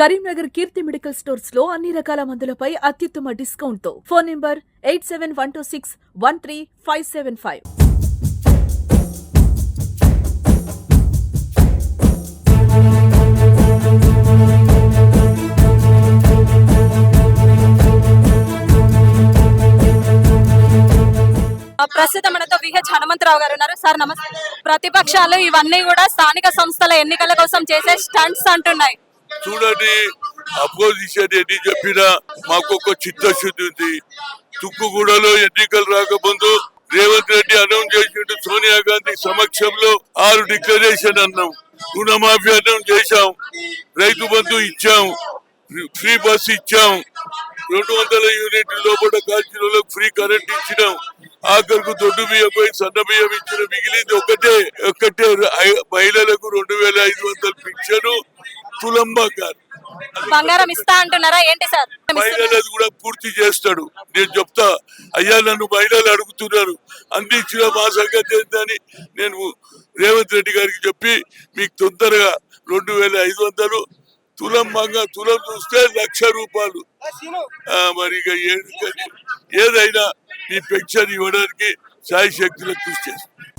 కరీంనగర్ కీర్తి medical స్టోర్స్లో అన్ని రకాల మందులపై అత్యుత్తమ డిస్కౌంట్తో phone number eight seven one two six one three five seven five. ప్రస్తుతం మనతో విహెచ్ హనుమంతరావు గారు ఉన్నారు. సార్ నమస్తే. ప్రతిపక్షాలు ఇవన్నీ కూడా స్థానిక సంస్థల ఎన్నికల కోసం చేసే స్టంట్స్ అంటున్నాయి. చూడండి అపోజిషన్ ఎన్ని చెప్పినా మాకు ఒక చిత్తశుద్ధి ఉంది. తుక్కుగూడలో ఎన్నికలు రాకముందు రేవంత్ రెడ్డి అనౌన్స్ చేసిండు సోనియా గాంధీ సమక్షంలో ఆరు డిక్లరేషన్ అన్నాం. రుణమాఫీ అనౌన్స్ చేశాం. రైతు బంధు ఇచ్చాం. ఫ్రీ బస్ ఇచ్చాం. రెండు వందల యూనిట్ లోపల కాల్చిన ఫ్రీ కరెంట్ ఇచ్చినాం. ఆఖరుకు దొడ్డు బియ్యం పోయి సన్న బియ్యం ఇచ్చిన మిగిలింది ఒకటే. ఒకటే మహిళలకు రెండు వేల ఐదు వందల పింఛను తులం బంగారు బంగారం ఇస్తా అంటున్నారా? ఏంటి సార్? మహిళలది కూడా పూర్తి చేస్తాడు. నేను చెప్తా అయ్యా నన్ను మహిళలు అడుగుతున్నారు. అన్ని ఇచ్చిన మా సంగతి ఏంటని నేను రేవంత్ రెడ్డి గారికి చెప్పి మీకు తొందరగా రెండు వేల ఐదు వందలు తులం మంగ తులం చూస్తే లక్ష రూపాయలు. మరి ఇక ఏదైనా ఈ పెన్షన్ ఇవ్వడానికి సాయి శక్తులకు కృషి చేస్తాను